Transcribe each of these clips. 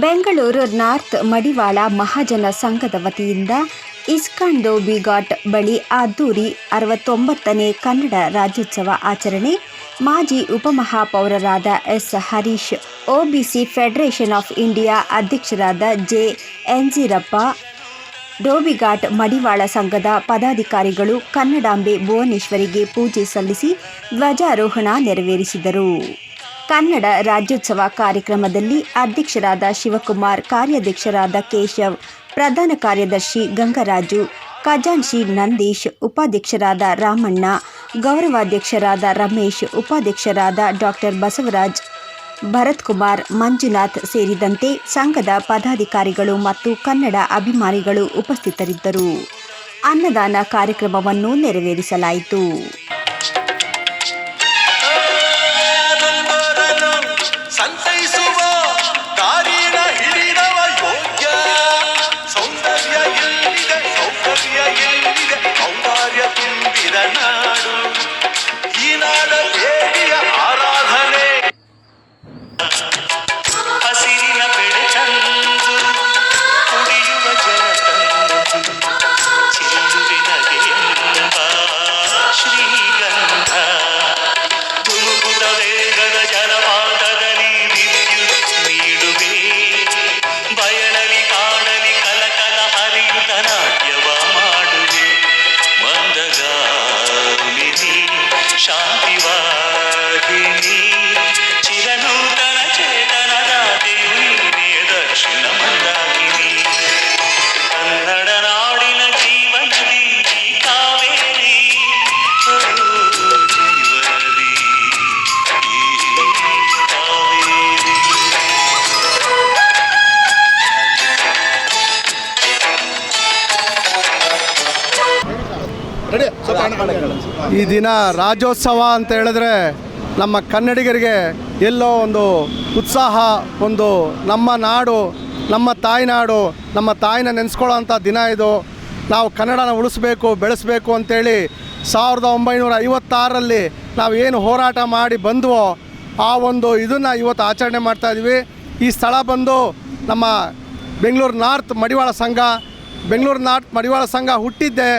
Bengaluru north Madivala Mahajan ಸಂಘದ ವತಿಯಿಂದ ISKCON dhobi ghat ಬಳಿ ಅದ್ದೂರಿ ಅರವತ್ತೊಂಬತ್ತನೇ ಕನ್ನಡ ರಾಜ್ಯೋತ್ಸವ ಆಚರಣೆ ಮಾಜಿ ಉಪಮಹಾಪೌರರಾದ S Harish OBC federation of India ಅಧ್ಯಕ್ಷರಾದ ಜೆ ಎನ್ಜಿರಪ್ಪ ಡೋಬಿಘಾಟ್ ಮಡಿವಾಳ ಸಂಘದ ಪದಾಧಿಕಾರಿಗಳು ಕನ್ನಡಾಂಬೆ ಭುವನೇಶ್ವರಿಗೆ ಪೂಜೆ ಸಲ್ಲಿಸಿ ಧ್ವಜಾರೋಹಣ ನೆರವೇರಿಸಿದರು. ಕನ್ನಡ ರಾಜ್ಯೋತ್ಸವ ಕಾರ್ಯಕ್ರಮದಲ್ಲಿ ಅಧ್ಯಕ್ಷರಾದ ಶಿವಕುಮಾರ್, ಕಾರ್ಯಾಧ್ಯಕ್ಷರಾದ ಕೇಶವ್, ಪ್ರಧಾನ ಕಾರ್ಯದರ್ಶಿ ಗಂಗರಾಜು ಖಜಾಂಶಿ ನಂದೀಶ್, ಉಪಾಧ್ಯಕ್ಷರಾದ ರಾಮಣ್ಣ, ಗೌರವಾಧ್ಯಕ್ಷರಾದ ರಮೇಶ್, ಉಪಾಧ್ಯಕ್ಷರಾದ ಡಾಕ್ಟರ್ ಬಸವರಾಜ್ ಭರತ್ ಕುಮಾರ್ ಮಂಜುನಾಥ್ ಸೇರಿದಂತೆ ಸಂಘದ ಪದಾಧಿಕಾರಿಗಳು ಮತ್ತು ಕನ್ನಡ ಅಭಿಮಾನಿಗಳು ಉಪಸ್ಥಿತರಿದ್ದರು. ಅನ್ನದಾನ ಕಾರ್ಯಕ್ರಮವನ್ನು ನೆರವೇರಿಸಲಾಯಿತು. ಈ ದಿನ ರಾಜ್ಯೋತ್ಸವ ಅಂತ ಹೇಳಿದ್ರೆ ನಮ್ಮ ಕನ್ನಡಿಗರಿಗೆ ಎಲ್ಲೋ ಒಂದು ಉತ್ಸಾಹ, ಒಂದು ನಮ್ಮ ನಾಡು, ನಮ್ಮ ತಾಯ್ನಾಡು ನಮ್ಮ ತಾಯಿನ ನೆನೆಸ್ಕೊಳ್ಳೋ ಅಂಥ ದಿನ ಇದು. ನಾವು ಕನ್ನಡನ ಉಳಿಸ್ಬೇಕು, ಬೆಳೆಸಬೇಕು ಅಂತೇಳಿ ಸಾವಿರದ ಒಂಬೈನೂರ ಐವತ್ತಾರರಲ್ಲಿ ನಾವು ಏನು ಹೋರಾಟ ಮಾಡಿ ಬಂದವೋ ಆ ಒಂದು ಇದನ್ನು ಇವತ್ತು ಆಚರಣೆ ಮಾಡ್ತಾ ಇದ್ವಿ. ಈ ಸ್ಥಳ ಬಂದು ನಮ್ಮ ಬೆಂಗಳೂರು ನಾರ್ತ್ ಮಡಿವಾಳ ಸಂಘ, ಬೆಂಗಳೂರು ನಾರ್ತ್ ಮಡಿವಾಳ ಸಂಘ ಹುಟ್ಟಿದ್ದೆ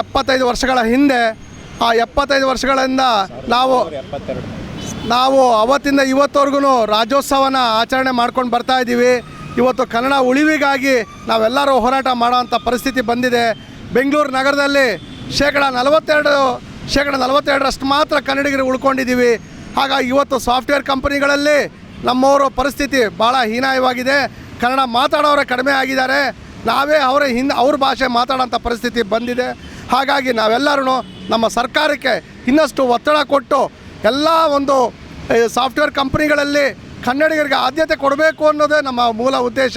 ಎಪ್ಪತ್ತೈದು ವರ್ಷಗಳ ಹಿಂದೆ, ಆ ಎಪ್ಪತ್ತೈದು ವರ್ಷಗಳಿಂದ ನಾವು ನಾವು ಅವತ್ತಿಂದ ಇವತ್ತವರೆಗೂ ರಾಜ್ಯೋತ್ಸವನ ಆಚರಣೆ ಮಾಡ್ಕೊಂಡು ಬರ್ತಾ ಇದ್ದೀವಿ. ಇವತ್ತು ಕನ್ನಡ ಉಳಿವಿಗಾಗಿ ನಾವೆಲ್ಲರೂ ಹೋರಾಟ ಮಾಡೋವಂಥ ಪರಿಸ್ಥಿತಿ ಬಂದಿದೆ. ಬೆಂಗಳೂರು ನಗರದಲ್ಲಿ ಶೇಕಡ ನಲವತ್ತೆರಡು, ಶೇಕಡ ನಲವತ್ತೆರಡರಷ್ಟು ಮಾತ್ರ ಕನ್ನಡಿಗರು ಉಳ್ಕೊಂಡಿದ್ದೀವಿ. ಹಾಗಾಗಿ ಇವತ್ತು ಸಾಫ್ಟ್ವೇರ್ ಕಂಪನಿಗಳಲ್ಲಿ ನಮ್ಮವರ ಪರಿಸ್ಥಿತಿ ಭಾಳ ಹೀನಾಯವಾಗಿದೆ. ಕನ್ನಡ ಮಾತಾಡೋರೇ ಕಡಿಮೆ ಆಗಿದ್ದಾರೆ. ನಾವೇ ಅವರ ಹಿಂದೆ, ಅವ್ರ ಭಾಷೆ ಮಾತಾಡೋಂಥ ಪರಿಸ್ಥಿತಿ ಬಂದಿದೆ. ಹಾಗಾಗಿ ನಾವೆಲ್ಲರೂ ನಮ್ಮ ಸರ್ಕಾರಕ್ಕೆ ಇನ್ನಷ್ಟು ಒತ್ತಡ ಕೊಟ್ಟು ಎಲ್ಲ ಒಂದು ಸಾಫ್ಟ್ವೇರ್ ಕಂಪ್ನಿಗಳಲ್ಲಿ ಕನ್ನಡಿಗರಿಗೆ ಆದ್ಯತೆ ಕೊಡಬೇಕು ಅನ್ನೋದೇ ನಮ್ಮ ಮೂಲ ಉದ್ದೇಶ.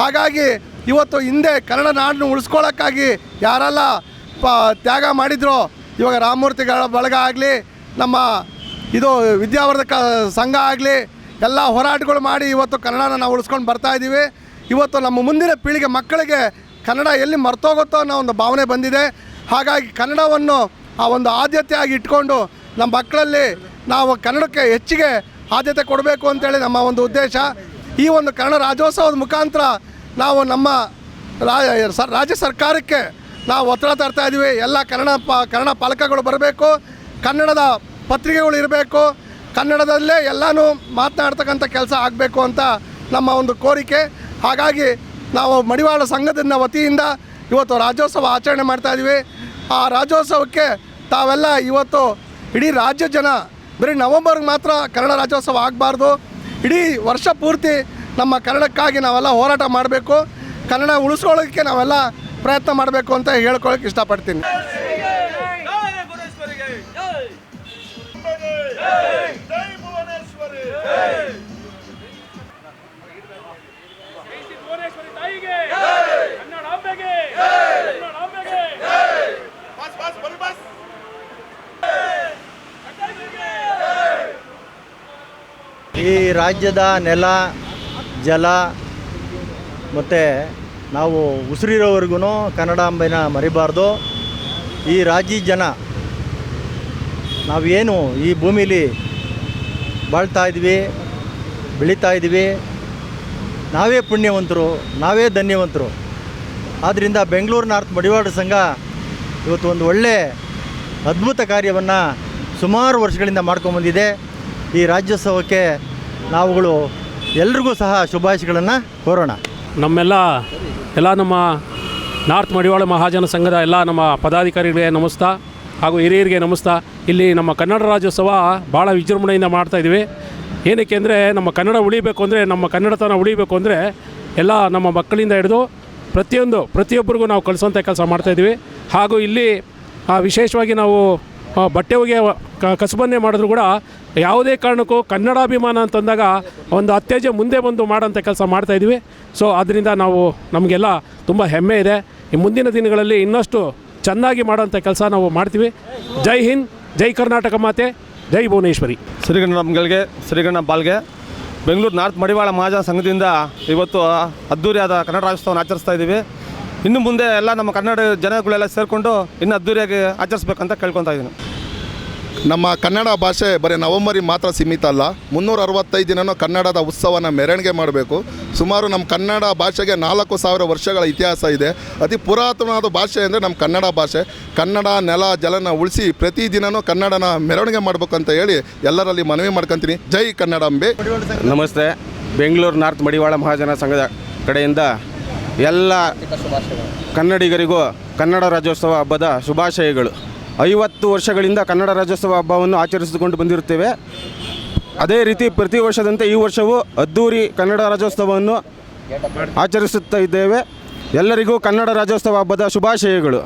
ಹಾಗಾಗಿ ಇವತ್ತು ಹಿಂದೆ ಕನ್ನಡ ನಾಡನ್ನು ಉಳಿಸ್ಕೊಳ್ಳೋಕ್ಕಾಗಿ ಯಾರೆಲ್ಲ, ಪ, ತ್ಯಾಗ ಮಾಡಿದ್ರು, ಇವಾಗ ರಾಮಮೂರ್ತಿಗಳ ಬಳಗ ಆಗಲಿ, ನಮ್ಮ ಇದು ವಿದ್ಯಾವರ್ಧಕ ಸಂಘ ಆಗಲಿ, ಎಲ್ಲ ಹೋರಾಟಗಳು ಮಾಡಿ ಇವತ್ತು ಕನ್ನಡನ ನಾವು ಉಳಿಸ್ಕೊಂಡು ಬರ್ತಾ ಇದ್ದೀವಿ. ಇವತ್ತು ನಮ್ಮ ಮುಂದಿನ ಪೀಳಿಗೆ ಮಕ್ಕಳಿಗೆ ಕನ್ನಡ ಎಲ್ಲಿ ಮರ್ತೋಗುತ್ತೋ ಅನ್ನೋ ಒಂದು ಭಾವನೆ ಬಂದಿದೆ. ಹಾಗಾಗಿ ಕನ್ನಡವನ್ನು ಆ ಒಂದು ಆದ್ಯತೆಯಾಗಿ ಇಟ್ಕೊಂಡು ನಮ್ಮ ಮಕ್ಕಳಲ್ಲಿ ನಾವು ಕನ್ನಡಕ್ಕೆ ಹೆಚ್ಚಿಗೆ ಆದ್ಯತೆ ಕೊಡಬೇಕು ಅಂತೇಳಿ ನಮ್ಮ ಒಂದು ಉದ್ದೇಶ. ಈ ಒಂದು ಕನ್ನಡ ರಾಜ್ಯೋತ್ಸವದ ಮುಖಾಂತರ ನಾವು ನಮ್ಮ ರಾಜ್ಯ ಸರ್ಕಾರಕ್ಕೆ ನಾವು ಒತ್ತಡ ತರ್ತಾ ಇದ್ದೀವಿ. ಎಲ್ಲ ಕನ್ನಡ ಪ, ಕನ್ನಡ ಪಾಲಕಗಳು ಬರಬೇಕು. ಕನ್ನಡದ ಪತ್ರಿಕೆಗಳು ಇರಬೇಕು. ಕನ್ನಡದಲ್ಲೇ ಎಲ್ಲನೂ ಮಾತನಾಡ್ತಕ್ಕಂಥ ಕೆಲಸ ಆಗಬೇಕು ಅಂತ ನಮ್ಮ ಒಂದು ಕೋರಿಕೆ. ಹಾಗಾಗಿ ನಾವು ಮಡಿವಾಳ ಸಂಘದಿಂದ ವತಿಯಿಂದ ಇವತ್ತು ರಾಜ್ಯೋತ್ಸವ ಆಚರಣೆ ಮಾಡ್ತಾ ಇದ್ದೀವಿ ಆ ರಾಜ್ಯೋತ್ಸವಕ್ಕೆ ತಾವೆಲ್ಲ ಇವತ್ತು ಇಡೀ ರಾಜ್ಯ ಜನ, ಬರೀ ನವಂಬರ್ಗೆ ಮಾತ್ರ ಕನ್ನಡ ರಾಜ್ಯೋತ್ಸವ ಆಗಬಾರ್ದು. ಇಡೀ ವರ್ಷ ಪೂರ್ತಿ ನಮ್ಮ ಕನ್ನಡಕ್ಕಾಗಿ ನಾವೆಲ್ಲ ಹೋರಾಟ ಮಾಡಬೇಕು. ಕನ್ನಡ ಉಳಿಸ್ಕೊಳ್ಳೋಕ್ಕೆ ನಾವೆಲ್ಲ ಪ್ರಯತ್ನ ಮಾಡಬೇಕು ಅಂತ ಹೇಳ್ಕೊಳ್ಳೋಕೆ ಇಷ್ಟಪಡ್ತೀನಿ. ಜೈ ಭುವನೇಶ್ವರಿಗೆ ಜೈ ಜೈ ಜೈ ಭುವನೇಶ್ವರಿ ಭುವನೇಶ್ವರಿ ತಾಯಿಗೆ ಕನ್ನಡಾಂಬೆಗೆ ಕನ್ನಡಾಂಬೆಗೆ ಬಸ್ ಬಸ್ ಬರಿ ಬಸ್ ಈ ರಾಜ್ಯದ ನೆಲ, ಜಲ ಮತ್ತು ನಾವು ಉಸಿರಿರೋವರೆಗೂ ಕನ್ನಡಾಂಬೆನ ಮರಿಬಾರ್ದು. ಈ ರಾಜ್ಯ ಜನ ನಾವೇನು ಈ ಭೂಮಿಲಿ ಬಾಳ್ತಾ ಇದ್ವಿ ಬೆಳೀತಾ ಇದ್ವಿ ನಾವೇ ಪುಣ್ಯವಂತರು, ನಾವೇ ಧನ್ಯವಂತರು. ಆದ್ದರಿಂದ ಬೆಂಗಳೂರು ನಾರ್ತ್ ಮಡಿವಾಡ ಸಂಘ ಇವತ್ತು ಒಂದು ಒಳ್ಳೆ ಅದ್ಭುತ ಕಾರ್ಯವನ್ನು ಸುಮಾರು ವರ್ಷಗಳಿಂದ ಮಾಡ್ಕೊಂಬಂದಿದೆ. ಈ ರಾಜ್ಯೋತ್ಸವಕ್ಕೆ ನಾವುಗಳು ಎಲ್ರಿಗೂ ಸಹ ಶುಭಾಶಯಗಳನ್ನು ಕೋರೋಣ. ನಮ್ಮೆಲ್ಲ ಎಲ್ಲ ನಮ್ಮ ನಾರ್ತ್ ಮಡಿವಾಳ ಮಹಾಜನ ಸಂಘದ ಎಲ್ಲ ನಮ್ಮ ಪದಾಧಿಕಾರಿಗಳಿಗೆ ನಮಸ್ತಾ ಹಾಗೂ ಹಿರಿಯರಿಗೆ ನಮಸ್ತಾ. ಇಲ್ಲಿ ನಮ್ಮ ಕನ್ನಡ ರಾಜ್ಯೋತ್ಸವ ಭಾಳ ವಿಜೃಂಭಣೆಯಿಂದ ಮಾಡ್ತಾ ಇದ್ದೀವಿ. ಏನಕ್ಕೆ ಅಂದರೆ ನಮ್ಮ ಕನ್ನಡ ಉಳಿಬೇಕು ಅಂದರೆ ನಮ್ಮ ಕನ್ನಡತನ ಉಳಿಬೇಕು ಅಂದರೆ ಎಲ್ಲ ನಮ್ಮ ಮಕ್ಕಳಿಂದ ಹಿಡಿದು ಪ್ರತಿಯೊಂದು, ಪ್ರತಿಯೊಬ್ಬರಿಗೂ ನಾವು ಕಳಿಸೋಂಥ ಕೆಲಸ ಮಾಡ್ತಾಯಿದ್ದೀವಿ ಹಾಗೂ ಇಲ್ಲಿ ವಿಶೇಷವಾಗಿ ನಾವು ಬಟ್ಟೆ ಕ ಕಸಬನ್ನೇ ಮಾಡಿದ್ರು ಕೂಡ ಯಾವುದೇ ಕಾರಣಕ್ಕೂ ಕನ್ನಡಾಭಿಮಾನ ಅಂತಂದಾಗ ಒಂದು ಅತ್ಯಜ ಮುಂದೆ ಬಂದು ಮಾಡೋಂಥ ಕೆಲಸ ಮಾಡ್ತಾಯಿದ್ವಿ ಸೊ ಅದರಿಂದ ನಾವು ನಮಗೆಲ್ಲ ತುಂಬ ಹೆಮ್ಮೆ ಇದೆ. ಈ ಮುಂದಿನ ದಿನಗಳಲ್ಲಿ ಇನ್ನಷ್ಟು ಚೆನ್ನಾಗಿ ಮಾಡೋಂಥ ಕೆಲಸ ನಾವು ಮಾಡ್ತೀವಿ. ಜೈ ಹಿಂದ್, ಜೈ ಕರ್ನಾಟಕ ಮಾತೆ, ಜೈ ಭುವನೇಶ್ವರಿ. ಶ್ರೀಗಣ್ಣ ನಮ್ಗಳಿಗೆ, ಶ್ರೀಗಣ್ಣ ಬಾಲ್ಗೆ, ಬೆಂಗಳೂರು ನಾರ್ತ್ ಮಡಿವಾಳ ಮಹಾಜನ ಸಂಘದಿಂದ ಇವತ್ತು ಅದ್ದೂರಿಯಾದ ಕನ್ನಡ ರಾಜ್ಯೋತ್ಸವವನ್ನು ಆಚರಿಸ್ತಾ ಇದ್ದೀವಿ. ಇನ್ನು ಮುಂದೆ ಎಲ್ಲ ನಮ್ಮ ಕನ್ನಡ ಜನಗಳೆಲ್ಲ ಸೇರಿಕೊಂಡು ಇನ್ನು ಅದ್ದೂರಿಯಾಗಿ ಆಚರಿಸ್ಬೇಕಂತ ಕೇಳ್ಕೊತಾ ಇದ್ದೀನಿ. ನಮ್ಮ ಕನ್ನಡ ಭಾಷೆ ಬರೀ ನವಂಬರಿಗೆ ಮಾತ್ರ ಸೀಮಿತ ಅಲ್ಲ ಮುನ್ನೂರ ಅರವತ್ತೈದು ದಿನನೂ ಕನ್ನಡದ ಉತ್ಸವನ ಮೆರವಣಿಗೆ ಮಾಡಬೇಕು. ಸುಮಾರು ನಮ್ಮ ಕನ್ನಡ ಭಾಷೆಗೆ ನಾಲ್ಕು ಸಾವಿರ ವರ್ಷಗಳ ಇತಿಹಾಸ ಇದೆ. ಅತಿ ಪುರಾತನವಾದ ಭಾಷೆ ಅಂದರೆ ನಮ್ಮ ಕನ್ನಡ ಭಾಷೆ. ಕನ್ನಡ ನೆಲ ಜಲನ ಉಳಿಸಿ ಪ್ರತಿದಿನವೂ ಕನ್ನಡನ ಮೆರವಣಿಗೆ ಮಾಡಬೇಕಂತ ಹೇಳಿ ಎಲ್ಲರಲ್ಲಿ ಮನವಿ ಮಾಡ್ಕೊತೀನಿ. ಜೈ ಕನ್ನಡಾಂಬೆ ನಮಸ್ತೆ. ಬೆಂಗಳೂರು ನಾರ್ತ್ ಮಡಿವಾಳ ಮಹಾಜನ ಸಂಘದ ಕಡೆಯಿಂದ ಎಲ್ಲ ಕನ್ನಡಿಗರಿಗೂ ಕನ್ನಡ ರಾಜ್ಯೋತ್ಸವ ಹಬ್ಬದ ಶುಭಾಶಯಗಳು. ಐವತ್ತು ವರ್ಷಗಳಿಂದ ಕನ್ನಡ ರಾಜ್ಯೋತ್ಸವ ಹಬ್ಬವನ್ನು ಆಚರಿಸಿಕೊಂಡು ಬಂದಿರುತ್ತೇವೆ. ಅದೇ ರೀತಿ ಪ್ರತಿ ವರ್ಷದಂತೆ ಈ ವರ್ಷವೂ ಅದ್ದೂರಿ ಕನ್ನಡ ರಾಜ್ಯೋತ್ಸವವನ್ನು ಆಚರಿಸುತ್ತಾ ಇದ್ದೇವೆ. ಎಲ್ಲರಿಗೂ ಕನ್ನಡ ರಾಜ್ಯೋತ್ಸವ ಹಬ್ಬದ ಶುಭಾಶಯಗಳು.